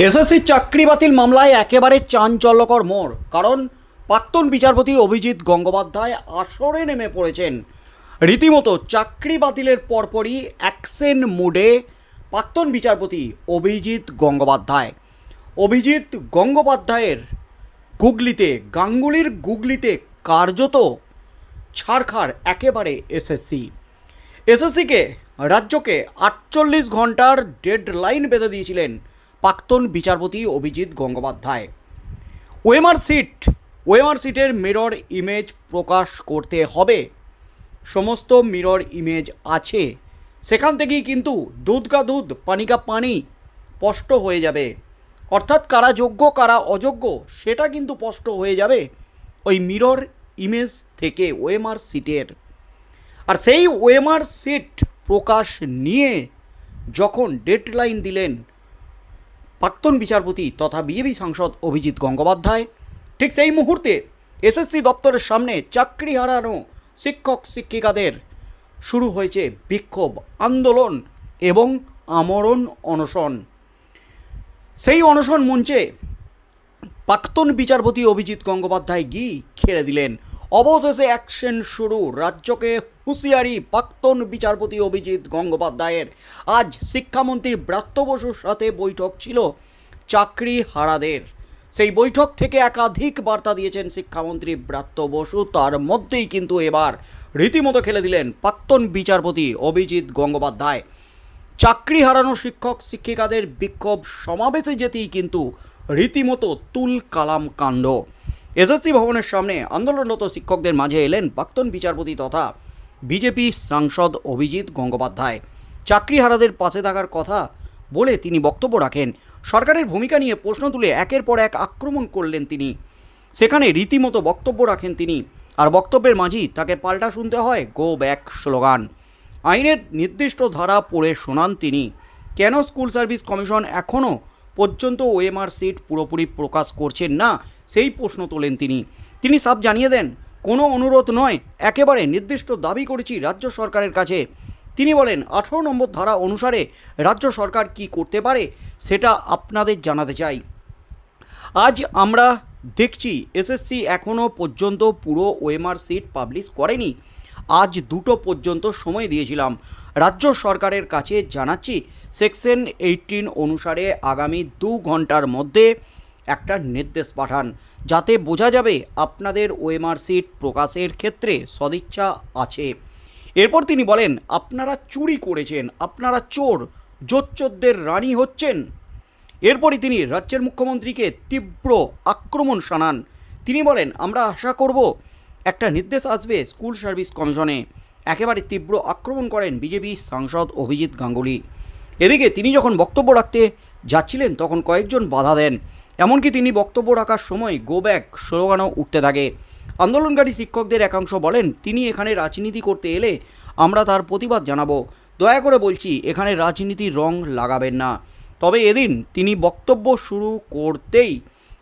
SSC চাকরি বাতিল মামলায় একেবারে চাঞ্চল্যকর মোড়, কারণ প্রাক্তন বিচারপতি অভিজিৎ গঙ্গোপাধ্যায় আসরে নেমে পড়েছেন। রীতিমতো চাকরি বাতিলের পরপরই অ্যাকশন মুডে প্রাক্তন বিচারপতি অভিজিৎ গঙ্গোপাধ্যায়। অভিজিৎ গঙ্গোপাধ্যায়ের গুগলিতে, গাঙ্গুলির গুগলিতে কার্যত ছাড়খাড় একেবারে এসএসসি। এসএসসিকে, রাজ্যকে আটচল্লিশ ঘণ্টার ডেড লাইন বেঁধে দিয়েছিলেন প্রাক্তন বিচারপতি অভিজিৎ গঙ্গোপাধ্যায়। ওয়েমার সিট, ওয়েমার সিটের মিরর ইমেজ প্রকাশ করতে হবে। সমস্ত মিরর ইমেজ আছে। সেখান থেকেই কিন্তু দুধ কা দুধ, পানি কা পানি স্পষ্ট হয়ে যাবে। অর্থাৎ কারা যোগ্য, কারা অযোগ্য, সেটা কিন্তু স্পষ্ট হয়ে যাবে ওই মিরর ইমেজ থেকে ওয়েমার সিটের। আর সেই ওয়েমার সিট প্রকাশ নিয়ে যখন ডেডলাইন দিলেন প্রাক্তন বিচারপতি তথা বিজেপি সাংসদ অভিজিৎ গঙ্গোপাধ্যায়। ঠিক সেই মুহূর্তে এসএসসি দপ্তরের সামনে চাকরি হারানো শিক্ষক, শিক্ষিকাদের শুরু হয়েছে বিক্ষোভ, আন্দোলন এবং আমরণ অনশন। সেই অনশন মঞ্চে প্রাক্তন বিচারপতি অভিজিৎ গঙ্গোপাধ্যায় গি খেলে দিলেন। অবশেষে অ্যাকশন শুরু। রাজ্যকে হুঁশিয়ারি প্রাক্তন বিচারপতি অভিজিৎ গঙ্গোপাধ্যায়ের। আজ শিক্ষামন্ত্রী ব্রাত্য বসুর সাথে বৈঠক ছিল চাকরি হারাদের। সেই বৈঠক থেকে একাধিক বার্তা দিয়েছেন শিক্ষামন্ত্রী ব্রাত্য বসু। তার মধ্যেই কিন্তু এবার রীতিমতো খেলে দিলেন প্রাক্তন বিচারপতি অভিজিৎ গঙ্গোপাধ্যায়। চাকরি হারানো শিক্ষক, শিক্ষিকাদের বিক্ষোভ সমাবেশে যেতেই কিন্তু রীতিমতো তুল কালাম কাণ্ড। এসএসসি ভবনের সামনে আন্দোলনরত শিক্ষকদের মাঝে এলেন প্রাক্তন বিচারপতি তথা বিজেপি সাংসদ অভিজিৎ গঙ্গোপাধ্যায়। চাকরি হারাদের পাশে থাকার কথা বলে তিনি বক্তব্য রাখেন। সরকারের ভূমিকা নিয়ে প্রশ্ন তুলে একের পর এক আক্রমণ করলেন তিনি। সেখানে রীতিমতো বক্তব্য রাখেন তিনি। আর বক্তব্যের মাঝেই তাকে পাল্টা শুনতে হয় গো ব্যাক স্লোগান। আইনের নির্দিষ্ট ধারা পড়ে শোনান তিনি। কেন স্কুল সার্ভিস কমিশন এখনও পর্যন্ত ওএমআর সিট পুরোপুরি প্রকাশ করছেন না, সেই প্রশ্ন তোলেন তিনি। তিনি সাফ জানিয়ে দেন, কোনো অনুরোধ নয়, একেবারে নির্দিষ্ট দাবি করেছি রাজ্য সরকারের কাছে। তিনি বলেন, আঠেরো নম্বর ধারা অনুসারে রাজ্য সরকার কি করতে পারে সেটা আপনাদের জানাতে চাই। আজ আমরা দেখছি, এসএসসি এখনও পর্যন্ত পুরো ওএমআর সিট পাবলিশ করেনি। আজ দুটো পর্যন্ত সময় দিয়েছিলাম। রাজ্য সরকারের কাছে জানাচ্ছি, সেকশন এইটিন অনুসারে আগামী দু ঘণ্টার মধ্যে একটা নির্দেশ পাঠান, যাতে বোঝা যাবে আপনাদের ওএমআর সিট প্রকাশের ক্ষেত্রে সদিচ্ছা আছে। এরপর তিনি বলেন, আপনারা চুরি করেছেন, আপনারা চোর জোচ্চোরদের রানী হচ্ছেন। এরপরই তিনি রাজ্যের মুখ্যমন্ত্রীকে তীব্র আক্রমণ শানান। তিনি বলেন, আমরা আশা করব একটা নির্দেশ আসবে স্কুল সার্ভিস কমিশনে। একেবারে তীব্র আক্রমণ করেন বিজেপি সাংসদ অভিজিৎ গাঙ্গুলি। এদিকে তিনি যখন বক্তব্য রাখতে যাচ্ছিলেন, তখন কয়েকজন বাধা দেন। এমনকি তিনি বক্তব্য রাখার সময় গো ব্যাক স্লোগানও উঠতে থাকে। আন্দোলনকারী শিক্ষকদের একাংশ বলেন, তিনি এখানে রাজনীতি করতে এলে আমরা তার প্রতিবাদ জানাব। দয়া করে বলছি, এখানে রাজনীতির রং লাগাবেন না। তবে এদিন তিনি বক্তব্য শুরু করতেই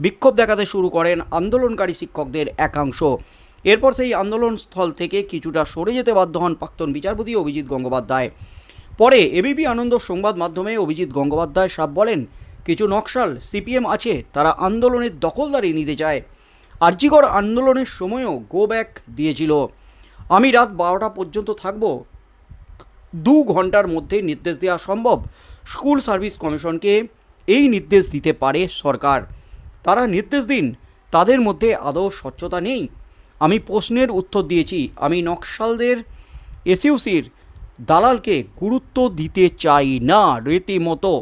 বিক্ষোভ দেখাতে শুরু করেন আন্দোলনকারী শিক্ষকদের একাংশ। এরপর সেই আন্দোলনস্থল থেকে কিছুটা সরে যেতে বাধ্য হন প্রাক্তন বিচারপতি অভিজিৎ গঙ্গোপাধ্যায়। পরে এবিপি আনন্দ সংবাদ মাধ্যমে অভিজিৎ গঙ্গোপাধ্যায় সাপ বলেন, কিছু নকশাল সিপিএম আছে, তারা আন্দোলনের দখলদারি নিতে চায়। আর্জিকর আন্দোলনের সময়ও গো ব্যাক দিয়েছিল। আমি রাত বারোটা পর্যন্ত থাকব। দু ঘণ্টার মধ্যে নির্দেশ দেওয়া সম্ভব। স্কুল সার্ভিস কমিশনকে এই নির্দেশ দিতে পারে সরকার। তারা নির্দেশ দিন, তাদের মধ্যে আদৌ স্বচ্ছতা নেই। আমি প্রশ্নের উত্তর দিয়েছি। আমি নকশালদের এসইউসির দালালকে গুরুত্ব দিতে চাই না রীতিমতো।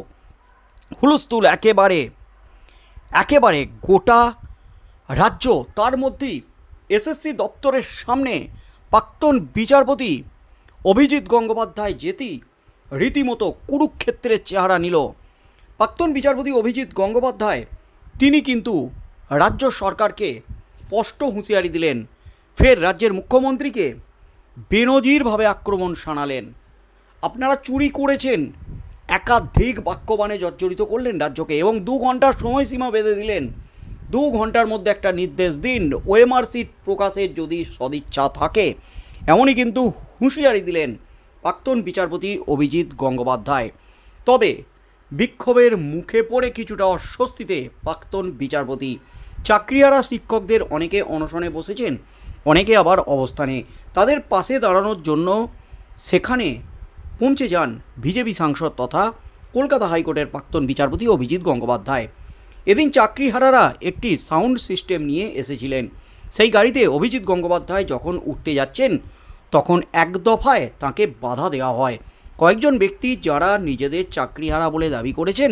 হুলস্থুল একেবারে একেবারে গোটা রাজ্য, তার মধ্যেই এসএসসি দপ্তরের সামনে প্রাক্তন বিচারপতি অভিজিৎ গঙ্গোপাধ্যায় যেতি রীতিমতো কুরুক্ষেত্রের চেহারা নিল। প্রাক্তন বিচারপতি অভিজিৎ গঙ্গোপাধ্যায়, তিনি কিন্তু রাজ্য সরকারকে স্পষ্ট হুঁশিয়ারি দিলেন। ফের রাজ্যের মুখ্যমন্ত্রীকে বেনজিরভাবে আক্রমণ শানালেন। আপনারা চুরি করেছেন, একাধিক বাক্যবাণে জর্জরিত করলেন রাজ্যকে এবং দু ঘণ্টার সময়সীমা বেঁধে দিলেন। দু ঘণ্টার মধ্যে একটা নির্দেশ দিন, ওএমআর সিট প্রকাশের যদি সদিচ্ছা থাকে, এমনই কিন্তু হুঁশিয়ারি দিলেন প্রাক্তন বিচারপতি অভিজিৎ গঙ্গোপাধ্যায়। তবে বিক্ষোভের মুখে পড়ে কিছুটা অস্বস্তিতে প্রাক্তন বিচারপতি চাকরিয়ারা শিক্ষকদের অনেকে অনশনে বসেছেন। অনেকে আবার অবস্থানে। তাদের পাশে দাঁড়ানোর জন্য সেখানে পৌঁছে যান বিজেপি সাংসদ তথা কলকাতা হাইকোর্টের প্রাক্তন বিচারপতি অভিজিৎ গঙ্গোপাধ্যায়। এদিন চাকরিহারারা একটি সাউন্ড সিস্টেম নিয়ে এসেছিলেন। সেই গাড়িতে অভিজিৎ গঙ্গোপাধ্যায় যখন উঠতে যাচ্ছেন, তখন এক দফায় তাকে বাধা দেওয়া হয়। কয়েকজন ব্যক্তি যারা নিজেদের চাকরিহারা বলে দাবি করেছেন,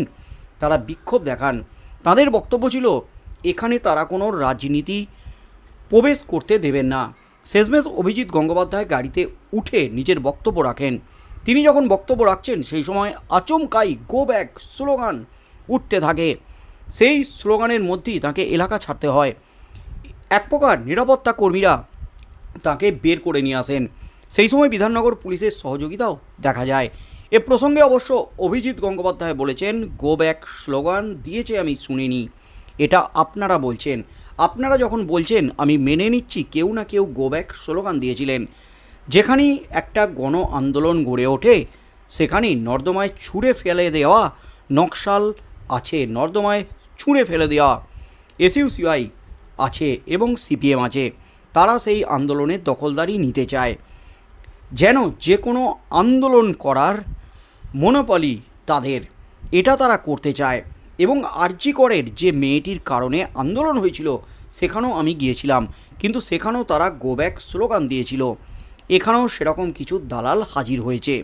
তারা বিক্ষোভ দেখান। তাদের বক্তব্য ছিল, এখানে তারা কোনো রাজনীতি প্রবেশ করতে দেবেন না। শেষমেশ অভিজিৎ গঙ্গোপাধ্যায় গাড়িতে উঠে নিজের বক্তব্য রাখেন। তিনি যখন বক্তব্য রাখছেন, সেই সময় আচমকাই গো ব্যাক স্লোগান উঠতে থাকে। সেই স্লোগানের মধ্যেই তাকে এলাকা ছাড়তে হয়। এক প্রকার নিরাপত্তা কর্মীরা তাকে বের করে নিয়ে আসেন। সেই সময় বিধাননগর পুলিশের সহযোগিতাও দেখা যায়। এ প্রসঙ্গে অবশ্য অভিজিৎ গঙ্গোপাধ্যায় বলেছেন, গো ব্যাক স্লোগান দিয়েছে আমি শুনিনি। এটা আপনারা বলছেন। আপনারা যখন বলছেন, আমি মেনে নিচ্ছি, কেউ না কেউ গো ব্যাক স্লোগান দিয়েছিলেন। যেখানেই একটা গণ আন্দোলন গড়ে ওঠে, সেখানেই নর্দমায় ছুঁড়ে ফেলে দেওয়া নকশাল আছে, নর্দমায় ছুঁড়ে ফেলে দেওয়া এসইউসিআই আছে এবং সিপিএম আছে। তারা সেই আন্দোলনের দখলদারি নিতে চায়। যেন যে কোনো আন্দোলন করার মনোপলি তাদের। এটা তারা করতে চায়। এবং আরজি করের যে মেয়েটির কারণে আন্দোলন হয়েছিল, সেখানেও আমি গিয়েছিলাম। কিন্তু সেখানেও তারা গো ব্যাক স্লোগান দিয়েছিল। এখানেও সেরকম কিছু দালাল হাজির হয়েছে।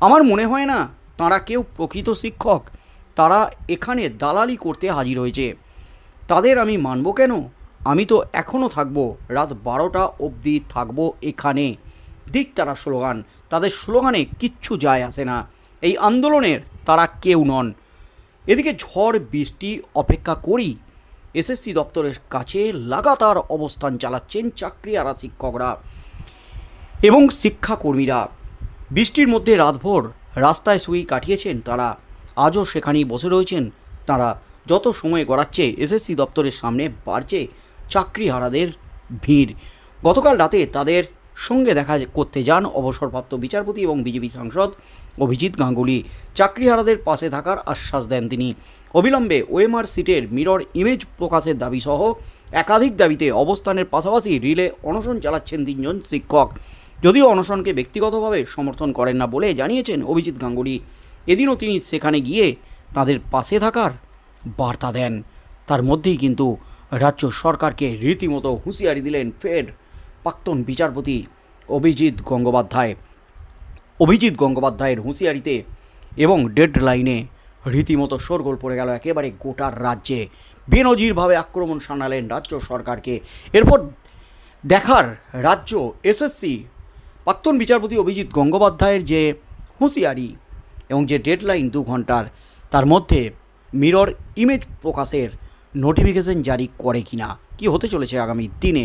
আমার মনে হয় না, তারা কেউ প্রকৃত শিক্ষক। তারা এখানে দালালি করতে হাজির হয়েছে। তাদের আমি মানব কেন? আমি তো এখনও থাকব, রাত বারোটা অবধি থাকব এখানে। দিক তারা স্লোগান। তাদের স্লোগানে কিচ্ছু যায় আসে না। এই আন্দোলনের তারা কেউ নন। এদিকে ঝড়, বৃষ্টি অপেক্ষা করি। এসএসসি দপ্তরের কাছে লাগাতার অবস্থান চালাচ্ছেন চাকরিয়ারা শিক্ষকরা এবং শিক্ষাকর্মীরা। বৃষ্টির মধ্যে রাতভর রাস্তায় শুয়েই কাটিয়েছেন তারা। আজও সেখানেই বসে রয়েছেন তারা। যত সময় গড়াচ্ছে, এসএসসি দপ্তরের সামনে বাড়ছে চাকরিহারাদের ভিড়। গতকাল রাতে তাদের সঙ্গে দেখা করতে যান অবসরপ্রাপ্ত বিচারপতি এবং বিজেপি সাংসদ অভিজিৎ গাঙ্গুলি। চাকরিহারাদের পাশে থাকার আশ্বাস দেন তিনি। অবিলম্বে ওএমআর সিটের মিরর ইমেজ প্রকাশের দাবি সহ একাধিক দাবিতে অবস্থানের পাশাপাশি রিলে অনশন চালাচ্ছেন তিনজন শিক্ষক। যদিও অনশনকে ব্যক্তিগতভাবে সমর্থন করেন না বলে জানিয়েছেন অভিজিৎ গাঙ্গুলি। এদিনও তিনি সেখানে গিয়ে তাদের পাশে থাকার বার্তা দেন। তার মধ্যেই কিন্তু রাজ্য সরকারকে রীতিমতো হুঁশিয়ারি দিলেন ফের প্রাক্তন বিচারপতি অভিজিৎ গঙ্গোপাধ্যায়। অভিজিৎ গঙ্গোপাধ্যায়ের হুঁশিয়ারিতে এবং ডেড লাইনে রীতিমতো শোরগোল পড়ে গেল একেবারে গোটার রাজ্যে। বেনজিরভাবে আক্রমণ সানালেন রাজ্য সরকারকে। এরপর দেখার রাজ্য এসএসসি প্রাক্তন বিচারপতি অভিজিৎ গঙ্গোপাধ্যায়ের যে হুঁশিয়ারি এবং যে ডেডলাইন দু ঘণ্টার, তার মধ্যে মিরর ইমেজ প্রকাশের নোটিফিকেশন জারি করে কিনা, কি হতে চলেছে আগামী দিনে?